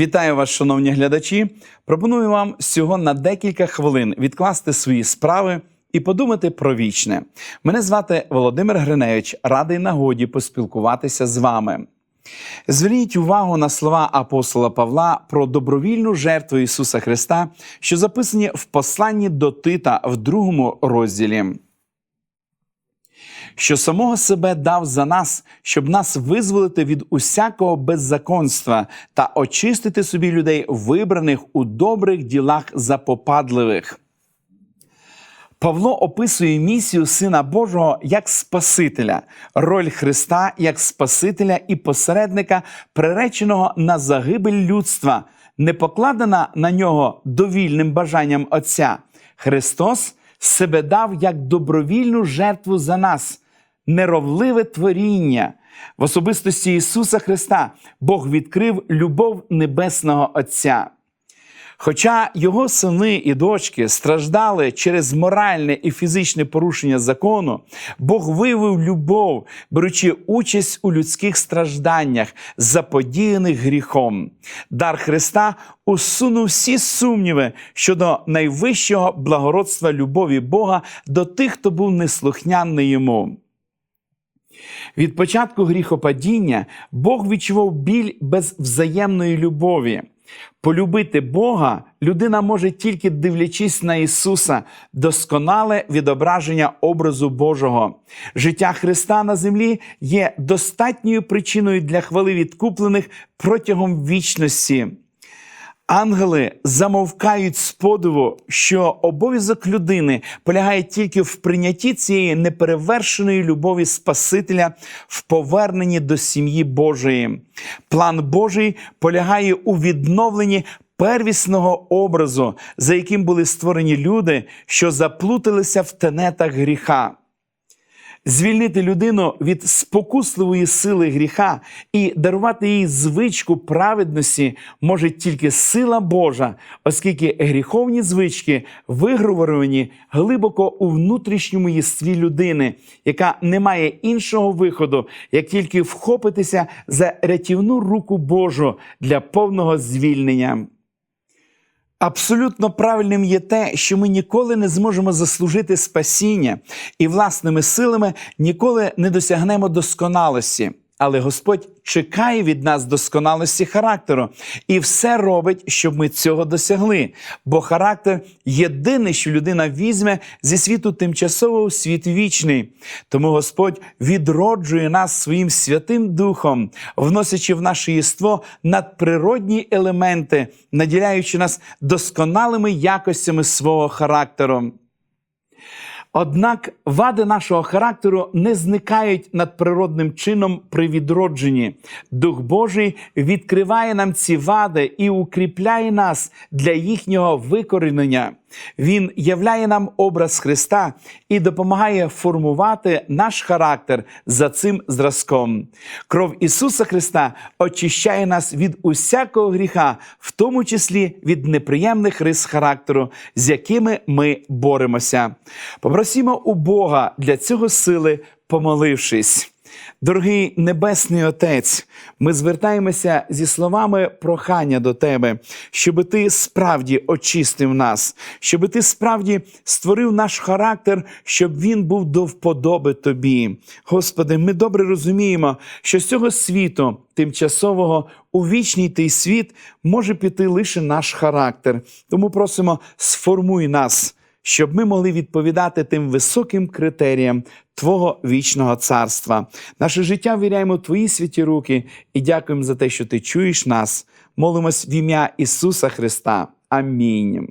Вітаю вас, шановні глядачі. Пропоную вам всього на декілька хвилин відкласти свої справи і подумати про вічне. Мене звати Володимир Гриневич, радий нагоді поспілкуватися з вами. Зверніть увагу на слова апостола Павла про добровільну жертву Ісуса Христа, що записані в посланні до Тита в другому розділі. Що самого себе дав за нас, щоб нас визволити від усякого беззаконства та очистити собі людей, вибраних у добрих ділах запопадливих. Павло описує місію Сина Божого як Спасителя, роль Христа як Спасителя і посередника, приреченого на загибель людства, не покладена на нього довільним бажанням Отця. Христос себе дав як добровільну жертву за нас, неровливе творіння. В особистості Ісуса Христа Бог відкрив любов Небесного Отця. Хоча його сини і дочки страждали через моральне і фізичне порушення закону, Бог виявив любов, беручи участь у людських стражданнях, заподіяних гріхом. Дар Христа усунув всі сумніви щодо найвищого благородства любові Бога до тих, хто був неслухняний йому. Від початку гріхопадіння Бог відчував біль без взаємної любові. Полюбити Бога людина може тільки дивлячись на Ісуса, досконале відображення образу Божого. Життя Христа на землі є достатньою причиною для хвали відкуплених протягом вічності. Ангели замовкають з що обов'язок людини полягає тільки в прийнятті цієї неперевершеної любові Спасителя в поверненні до сім'ї Божої. План Божий полягає у відновленні первісного образу, за яким були створені люди, що заплуталися в тенетах гріха. Звільнити людину від спокусливої сили гріха і дарувати їй звичку праведності може тільки сила Божа, оскільки гріховні звички вигроворовані глибоко у внутрішньому єстві людини, яка не має іншого виходу, як тільки вхопитися за рятівну руку Божу для повного звільнення. Абсолютно правильним є те, що ми ніколи не зможемо заслужити спасіння і власними силами ніколи не досягнемо досконалості. Але Господь чекає від нас досконалості характеру і все робить, щоб ми цього досягли. Бо характер єдине, що людина візьме зі світу тимчасового у світ вічний. Тому Господь відроджує нас своїм святим Духом, вносячи в наше єство надприродні елементи, наділяючи нас досконалими якостями свого характеру. Однак вади нашого характеру не зникають надприродним чином при відродженні. Дух Божий відкриває нам ці вади і укріпляє нас для їхнього викорінення. Він являє нам образ Христа і допомагає формувати наш характер за цим зразком. Кров Ісуса Христа очищає нас від усякого гріха, в тому числі від неприємних рис характеру, з якими ми боремося. Попросімо у Бога для цього сили, помолившись. Дорогий Небесний Отець, ми звертаємося зі словами прохання до Тебе, щоб Ти справді очистив нас, щоб Ти справді створив наш характер, щоб він був до вподоби Тобі. Господи, ми добре розуміємо, що з цього світу, тимчасового у вічній той світ, може піти лише наш характер. Тому просимо, сформуй нас щоб ми могли відповідати тим високим критеріям Твого вічного царства. Наше життя віряємо в Твої святі руки і дякуємо за те, що Ти чуєш нас. Молимось в ім'я Ісуса Христа. Амінь.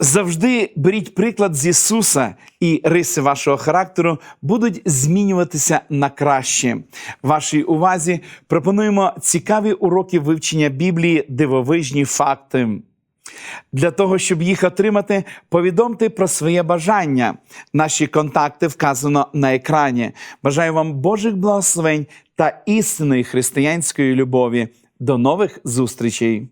Завжди беріть приклад з Ісуса, і риси вашого характеру будуть змінюватися на краще. Вашій увазі пропонуємо цікаві уроки вивчення Біблії, дивовижні факти. Для того, щоб їх отримати, повідомте про своє бажання. Наші контакти вказано на екрані. Бажаю вам Божих благословень та істинної християнської любові. До нових зустрічей!